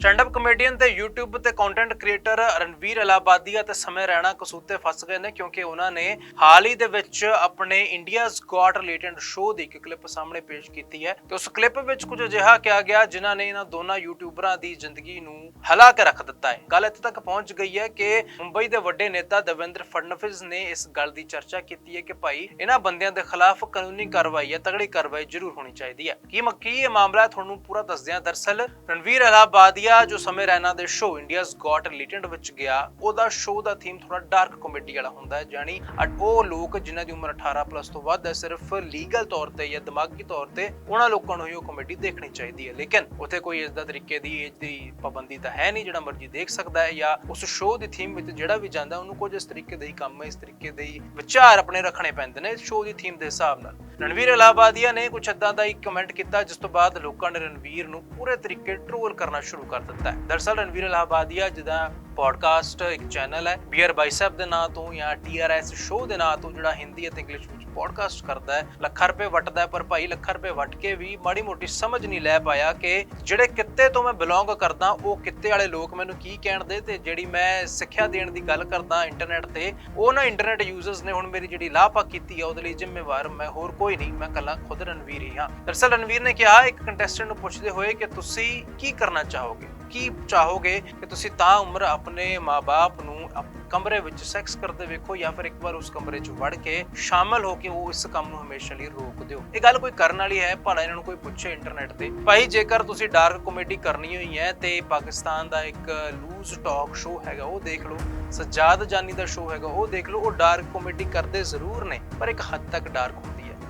Stand-up comedian ਤੇ YouTube ਤੇ content creator Ranveer Allahbadia ਤੇ ਸਮੇਂ ਰਹਿਣਾ ਕਸੂਤੇ ਫਸ ਗਏ ਨੇ ਕਿਉਂਕਿ ਉਹਨਾਂ ਨੇ ਹਾਲ ਹੀ ਦੇ ਵਿੱਚ ਆਪਣੇ ਇੰਡੀਆਜ਼ ਗॉट ਰਿਲੇਟਡ ਸ਼ੋਅ ਦੀ ਇੱਕ ਕਲਿੱਪ ਸਾਹਮਣੇ ਪੇਸ਼ ਕੀਤੀ ਹੈ ਤੇ ਉਸ ਕਲਿੱਪ ਵਿੱਚ ਕੁਝ ਅਜਿਹਾ ਕਿਹਾ ਗਿਆ ਜਿਨ੍ਹਾਂ ਨੇ ਇਹਨਾਂ ਦੋਨਾਂ ਯੂਟਿਊਬਰਾਂ ਦੀ ਜ਼ਿੰਦਗੀ ਨੂੰ ਹਿਲਾ ਕੇ ਰੱਖ ਦਿੱਤਾ ਹੈ। ਗੱਲ ਇੱਥੇ ਤੱਕ ਪਹੁੰਚ ਗਈ ਹੈ ਕਿ ਮੁੰਬਈ ਦੇ ਵੱਡੇ ਨੇਤਾ ਦਵਿੰਦਰ ਫੜਨਵਿਸ ਨੇ ਇਸ ਗੱਲ ਦੀ ਚਰਚਾ ਕੀਤੀ ਹੈ ਕਿ ਭਾਈ, ਇਹਨਾਂ ਬੰਦਿਆਂ ਦੇ ਖਿਲਾਫ ਕਾਨੂੰਨੀ ਕਾਰਵਾਈ ਹੈ ਤਗੜੀ ਕਾਰਵਾਈ ਜ਼ਰੂਰ ਹੋਣੀ ਚਾਹੀਦੀ ਹੈ। ਕੀ ਮੱਕੀ ਇਹ ਮਾਮਲਾ ਤੁਹਾਨੂੰ ਪੂਰਾ ਦੱਸਦਿਆਂ ਹਾਂ ਦਰਸਲ ਰਣਵੀਰ ਅਲਾਬਾਦੀਆ ਜੋ ਸਮੇਂ ਰੈਨਾ ਦੇ ਸ਼ੋਅ ਇੰਡੀਆਜ਼ ਗॉट ਰਿਲੇਟਡ ਵਿੱਚ ਗਿਆ, ਉਹਦਾ ਸ਼ੋਅ ਦਾ ਥੀਮ ਥੋੜਾ ਡਾਰਕ ਕਾਮੇਡੀ ਵਾਲਾ ਹੁੰਦਾ ਹੈ ਜਾਨੀ ਉਹ ਲੋਕ ਜਿਨ੍ਹਾਂ ਦੀ ਉਮਰ 18 ਪਲੱਸ ਤੋਂ ਵੱਧ ਹੈ, ਸਿਰਫ ਲੀਗਲ ਤੌਰ ਤੇ ਜਾਂ ਦਿਮਾਗੀ ਤੌਰ ਤੇ ਉਹਨਾਂ ਲੋਕਾਂ ਨੂੰ ਹੀ ਉਹ ਕਾਮੇਡੀ ਦੇਖਣੀ ਚਾਹੀਦੀ ਹੈ। ਲੇਕਿਨ ਉੱਥੇ ਕੋਈ ਇਸ ਦਾ ਤਰੀਕੇ ਦੀ ਏਜ ਦੀ ਪਾਬੰਦੀ ਤਾਂ ਹੈ ਨਹੀਂ, ਜਿਹੜਾ ਮਰਜ਼ੀ ਦੇਖ ਸਕਦਾ ਹੈ ਜਾਂ ਉਸ ਸ਼ੋਅ ਦੀ ਥੀਮ ਵਿੱਚ ਜਿਹੜਾ ਵੀ ਜਾਂਦਾ, ਉਹਨੂੰ ਕੁਝ ਇਸ ਤਰੀਕੇ ਦੇ ਹੀ ਕੰਮ ਇਸ ਤਰੀਕੇ ਦੇ ਹੀ ਵਿਚਾਰ ਆਪਣੇ ਰੱਖਣੇ ਪੈਂਦੇ ਨੇ ਸ਼ੋਅ ਦੀ ਥੀਮ ਦੇ ਹਿਸਾਬ ਨਾਲ। ਰਣਵੀਰ ਅਲਾਬਾਦੀਆ ਨੇ ਕੁਝ ਏਦਾਂ ਦਾ ਇੱਕ ਕਮੈਂਟ ਕੀਤਾ, ਜਿਸ ਤੋਂ ਬਾਅਦ ਲੋਕਾਂ ਨੇ ਰਣਵੀਰ ਨੂੰ ਪੂਰੇ ਤਰੀਕੇ ਟ੍ਰੋਲ ਕਰਨਾ ਸ਼ੁਰੂ ਕਰ ਦਿੱਤਾ ਹੈ। ਦਰਸਲ ਰਣਵੀਰ ਅਲਾਬਾਦੀਆ ਜਿਹਦਾ ਪੋਡਕਾਸਟ ਇੱਕ ਚੈਨਲ ਹੈ ਬੀਅਰ ਬਾਈਸੈਪ ਦੇ ਨਾਂ ਤੋਂ ਜਾਂ ਟੀਆਰਐਸ ਸ਼ੋਅ ਦੇ ਨਾਂ ਤੋਂ, ਜਿਹੜਾ ਹਿੰਦੀ ਅਤੇ ਇੰਗਲਿਸ਼ ਵਿੱਚ ਪੋਡਕਾਸਟ ਕਰਦਾ ਹੈ। ਲੱਖਾਂ ਰੁਪਏ ਵਟਦਾ ਪਰ ਭਾਈ ਲੱਖਾਂ ਰੁਪਏ ਵਟ ਕੇ ਵੀ ਮਾੜੀ ਮੋਟੀ ਸਮਝ ਨਹੀਂ ਲੈ ਪਾਇਆ ਕਿ ਜਿਹੜੇ ਕਿੱਤੇ ਤੋਂ ਮੈਂ ਬਿਲੋਂਗ ਕਰਦਾ, ਉਹ ਕਿੱਤੇ ਵਾਲੇ ਲੋਕ ਮੈਨੂੰ ਕੀ ਕਹਿਣ ਦੇ ਤੇ ਜਿਹੜੀ ਮੈਂ ਸਿੱਖਿਆ ਦੇਣ ਦੀ ਗੱਲ ਕਰਦਾ ਇੰਟਰਨੈਟ ਤੇ, ਉਹ ਨਾ ਇੰਟਰਨੈਟ ਯੂਜ਼ਰਸ ਨੇ ਹੁਣ ਮੇਰੀ ਜਿਹੜੀ ਲਾਪਾ ਕੀਤੀ ਹੈ ਉਹਦੇ ਲਈ ਜ਼ਿੰਮੇਵਾਰ ਮੈਂ ਹੋਰ ਕੋਈ ਨਹੀਂ, ਮੈਂ ਕੱਲਾ ਖੁਦ ਰਣਵੀਰ ਹੀ ਹਾਂ। ਦਰਸਲ ਰਣਵੀਰ ਨੇ ਕਿਹਾ, ਇੱਕ ਕੰਟੈਸਟੈਂਟ ਨੂੰ ਪੁੱਛਦੇ ਹੋਏ ਕਿ ਤੁਸੀਂ ਕੀ ਕਰਨਾ ਚਾਹੋਗੇ? ਕੀ ਚਾਹੋਗੇ ਕਿ ਤੁਸੀਂ ਤਾਂ ਉਮਰ ਆਪਣੇ ਮਾਪੇ ਨੂੰ ਕਮਰੇ ਵਿੱਚ ਸੈਕਸ ਕਰਦੇ ਵੇਖੋ ਜਾਂ ਫਿਰ ਇੱਕ ਵਾਰ ਉਸ ਕਮਰੇ 'ਚ ਵੜ ਕੇ ਸ਼ਾਮਲ ਹੋ ਕੇ ਉਹ ਇਸ ਕੰਮ ਨੂੰ ਹਮੇਸ਼ਾ ਲਈ ਰੋਕ ਦਿਓ? ਇਹ ਗੱਲ ਕੋਈ ਕਰਨ ਵਾਲੀ ਹੈ, ਭਲਾ ਇਹਨਾਂ ਨੂੰ ਕੋਈ ਪੁੱਛੇ ਇੰਟਰਨੈਟ ਤੇ। ਭਾਈ, ਜੇਕਰ ਤੁਸੀਂ ਡਾਰਕ ਕਾਮੇਡੀ ਕਰਨੀ ਹੋਈ ਹੈ ਤੇ ਪਾਕਿਸਤਾਨ ਦਾ ਇੱਕ ਲੂਜ਼ ਟਾਕ ਸ਼ੋਅ ਹੈਗਾ, ਉਹ ਦੇਖ ਲਓ। ਸਜਾਦ ਜਾਨੀ ਦਾ ਸ਼ੋਅ ਹੈਗਾ, ਉਹ ਦੇਖ ਲਓ। ਉਹ ਡਾਰਕ ਕਾਮੇਡੀ ਕਰਦੇ ਜ਼ਰੂਰ ਨੇ, ਪਰ ਇੱਕ ਹੱਦ ਤੱਕ ਡਾਰਕ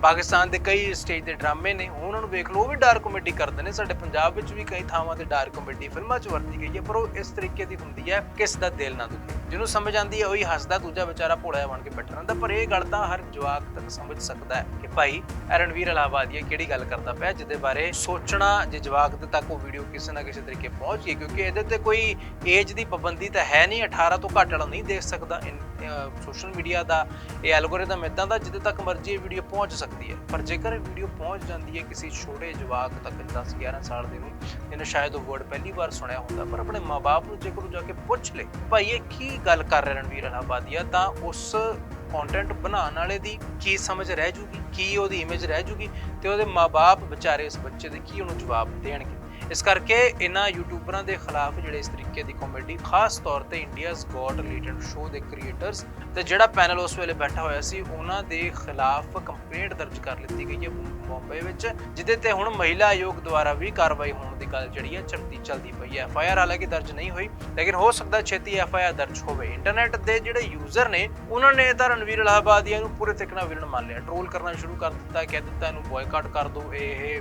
ਪਾਕਿਸਤਾਨ ਦੇ ਕਈ ਸਟੇਜ ਦੇ ਡਰਾਮੇ ਨੇ, ਉਹਨਾਂ ਨੂੰ ਵੇਖ ਲਓ, ਉਹ ਵੀ ਡਾਰਕ ਕਮੇਡੀ ਕਰਦੇ ਨੇ। ਸਾਡੇ ਪੰਜਾਬ ਵਿੱਚ ਵੀ ਕਈ ਥਾਵਾਂ ਤੇ ਡਾਰਕ ਕਮੇਡੀ ਫਿਲਮਾਂ 'ਚ ਵਰਤੀ ਗਈ ਹੈ, ਪਰ ਉਹ ਇਸ ਤਰੀਕੇ ਦੀ ਹੁੰਦੀ ਹੈ, ਕਿਸ ਦਾ ਦਿਲ ਨਾ ਦੁਖੇ। ਜਿਹਨੂੰ ਸਮਝ ਆਂਦੀ ਹੈ, ਉਹੀ ਹੱਸਦਾ, ਦੂਜਾ ਵਿਚਾਰਾ ਭੋਲਾ ਬਣ ਕੇ ਬੈਠਾ ਰਹਿੰਦਾ, ਪਰ ਇਹ ਗੱਲ ਤਾਂ ਹਰ ਜਵਾਕ ਤੱਕ ਸਮਝ ਸਕਦਾ ਹੈ ਕਿ ਭਾਈ ਇਹ ਰਣਵੀਰ ਅਲਾਹਾਬਾਦੀਆ ਕਿਹੜੀ ਗੱਲ ਕਰਦਾ ਪਿਆ, ਜਿਹਦੇ ਬਾਰੇ ਸੋਚਣਾ ਜੇ ਜਵਾਕ ਦੇ ਤੱਕ ਉਹ ਵੀਡੀਓ ਕਿਸੇ ਨਾ ਕਿਸੇ ਤਰੀਕੇ ਪਹੁੰਚ ਗਈ ਕਿਉਂਕਿ ਇਹਦੇ ਤੇ ਕੋਈ ਏਜ ਦੀ ਪਾਬੰਦੀ ਤਾਂ ਹੈ ਨਹੀਂ 18 ਤੋਂ ਘੱਟ ਵਾਲਾ ਨਹੀਂ ਦੇਖ ਸਕਦਾ ਸੋਸ਼ਲ ਮੀਡੀਆ ਦਾ, ਇਹ ਐਲਗੋਰਿਦਮ ਇਦਾਂ ਦਾ ਜਿਹਦੇ ਤੱਕ ਮਰਜ਼ੀ ਇਹ ਵੀਡੀਓ ਪਹੁੰਚ ਸਕਦੀ ਹੈ। ਪਰ ਜੇਕਰ ਇਹ ਵੀਡੀਓ ਪਹੁੰਚ ਜਾਂਦੀ ਹੈ ਕਿਸੇ ਛੋਟੇ ਜਵਾਕ ਤੱਕ 10 11 ਸਾਲ ਦੇ ਨੂੰ ਇਹਨੇ ਸ਼ਾਇਦ ਉਹ ਵਰਡ ਪਹਿਲੀ ਵਾਰ ਸੁਣਿਆ ਹੁੰਦਾ, ਪਰ ਆਪਣੇ ਮਾਪੇ ਨੂੰ ਜੇਕਰ ਉਹ ਜਾ ਕੇ ਪੁੱਛ ਲੇ, ਭਾਈ, ਇਹ ਕੀ ਗੱਲ ਕਰ ਰਿਹਾ ਰਣਵੀਰ ਅਲਾਹਾਬਾਦੀਆ ਤਾਂ ਉਸ ਕੰਟੈਂਟ ਬਣਾਉਣ ਵਾਲੇ ਦੀ ਕੀ ਸਮਝ ਰਹਿ ਜੂਗੀ? ਕੀ ਉਹਦੀ ਇਮੇਜ ਰਹਿ ਜੂਗੀ? ਤੇ ਉਹਦੇ ਮਾਪੇ ਵਿਚਾਰੇ ਇਸ ਬੱਚੇ ਦੇ ਕੀ ਉਹਨੂੰ ਜਵਾਬ ਦੇਣਗੇ? ਇਸ ਕਰਕੇ ਇਹਨਾਂ ਯੂਟਿਊਬਰਾਂ ਦੇ ਖਿਲਾਫ ਜਿਹੜੇ ਇਸ ਤਰੀਕੇ ਦੀ ਕਾਮੇਡੀ ਖਾਸ ਤੌਰ ਤੇ ਇੰਡੀਆਜ਼ ਗॉट ਰਿਲੇਟਡ ਸ਼ੋਅ ਦੇ ਕ੍ਰੀਏਟਰਸ ਤੇ ਜਿਹੜਾ ਪੈਨਲ ਉਸ ਵੇਲੇ ਬੈਠਾ ਹੋਇਆ ਸੀ, ਉਹਨਾਂ ਦੇ ਖਿਲਾਫ ਕੰਪਲੇਂਟ ਦਰਜ ਕਰ ਲਿੱਤੀ ਗਈ ਹੈ ਮੁੰਬਈ ਵਿੱਚ ਜਿੱਦੇ ਤੇ ਹੁਣ ਮਹਿਲਾ ਆਯੋਗ ਦੁਆਰਾ ਵੀ ਕਾਰਵਾਈ ਹੋਣ ਦੀ ਗੱਲ ਜਿਹੜੀ ਹੈ ਚਲਦੀ ਚਲਦੀ ਪਈ ਹੈ। ਐਫ ਆਈ ਆਰ ਹਾਲਾਂਕਿ ਦਰਜ ਨਹੀਂ ਹੋਈ, ਲੇਕਿਨ ਹੋ ਸਕਦਾ ਛੇਤੀ ਐਫ ਆਈ ਆਰ ਦਰਜ ਹੋਵੇ। ਇੰਟਰਨੈਟ ਦੇ ਜਿਹੜੇ ਯੂਜ਼ਰ ਨੇ, ਉਹਨਾਂ ਨੇ ਤਾਂ ਰਣਵੀਰ ਅਲਾਹਾਬਾਦੀਆ ਨੂੰ ਪੂਰੇ ਤਰੀਕੇ ਨਾਲ ਵਿਲਣ ਮੰਨ ਲਿਆ। ਟ੍ਰੋਲ ਕਰਨਾ ਸ਼ੁਰੂ ਕਰ ਦਿੱਤਾ, ਕਹਿ ਦਿੱਤਾ, ਇਹਨੂੰ ਬਾਇਕਾਟ ਕਰ ਦਿਓ ਇਹ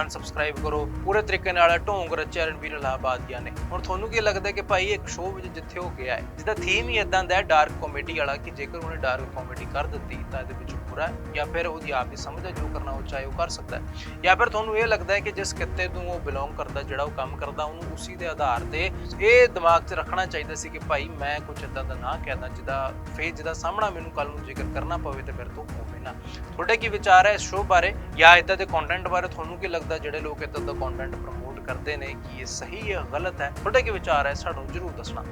ਅਨਸਬਸਕ੍ਰਾਈਬ ਕਰੋ। ਪੂਰੇ ਤਰੀਕੇ ਨਾਲ ਢੋਂਗ ਰਚਿਆ ਰਣਵੀਰ ਅਲਾਹਾਬਾਦੀਆ ਨੇ। ਹੁਣ ਤੁਹਾਨੂੰ ਕੀ ਲੱਗਦਾ ਕਿ ਭਾਈ ਇੱਕ ਸ਼ੋਅ ਵਿੱਚ ਜਿੱਥੇ ਉਹ ਗਿਆ ਹੈ ਜਿਹਦਾ ਥੀਮ ਹੀ ਇਦਾਂ ਦਾ ਹੈ ਡਾਰਕ ਕਾਮੇਡੀ ਵਾਲਾ ਕਿ ਜੇਕਰ ਉਹਨੇ ਡਾਰਕ ਕਾਮੇਡੀ ਕਰ ਦਿੱਤੀ ਤਾਂ ਇਹਦੇ ਵਿੱਚ ਬੁਰਾ ਜਾਂ ਫਿਰ ਉਹਦੀ ਆਪ ਦੀ ਸਮਝ ਹੈ ਜੋ ਕਰਨਾ ਉਹ ਚਾਹੇ ਉਹ ਕਰ ਸਕਦਾ ਹੈ। ਜਾਂ ਫਿਰ ਤੁਹਾਨੂੰ ਇਹ ਲੱਗਦਾ ਹੈ ਕਿ ਜਿਸ ਕਿੱਤੇ ਤੋਂ ਉਹ ਬਿਲੋਂਗ ਕਰਦਾ, ਜਿਹੜਾ ਉਹ ਕੰਮ ਕਰਦਾ, ਉਹਨੂੰ ਉਸੇ ਦੇ ਆਧਾਰ ਤੇ ਇਹ ਦਿਮਾਗ 'ਚ ਰੱਖਣਾ ਚਾਹੀਦਾ ਸੀ ਕਿ ਭਾਈ ਮੈਂ ਕੁਝ ਇਦਾਂ ਦਾ ਨਾ ਕਹਿਦਾ, ਜਿਹਦਾ ਫੇਰ ਜਿਹਦਾ ਸਾਹਮਣਾ ਮੈਨੂੰ ਕੱਲ ਨੂੰ ਜੇਕਰ ਕਰਨਾ ਪਵੇ ਤੇ ਮੇਰੇ ਤੋਂ ਹੋਵੇ ਨਾ। ਤੁਹਾਡੇ ਕੀ ਵਿਚਾਰ ਹੈ ਇਸ ਸ਼ੋਅ ਬਾਰੇ ਜਾਂ ਇਦਾਂ ਦੇ ਕੰਟੈਂਟ ਬਾਰੇ? ਤੁਹਾਨੂੰ ਕੀ ਲੱਗਦਾ ਜਿਹੜੇ ਲੋਕ ਇਦਾਂ ਦਾ ਕੰਟੈਂਟ ਪ੍ਰਮੋਟ ਕਰਦੇ ਨੇ ਕਿ ਇਹ ਸਹੀ ਹੈ, ਗਲਤ ਹੈ। ਤੁਹਾਡੇ ਕੀ ਵਿਚਾਰ ਹੈ, ਸਾਨੂੰ ਜਰੂਰ ਦੱਸਣਾ।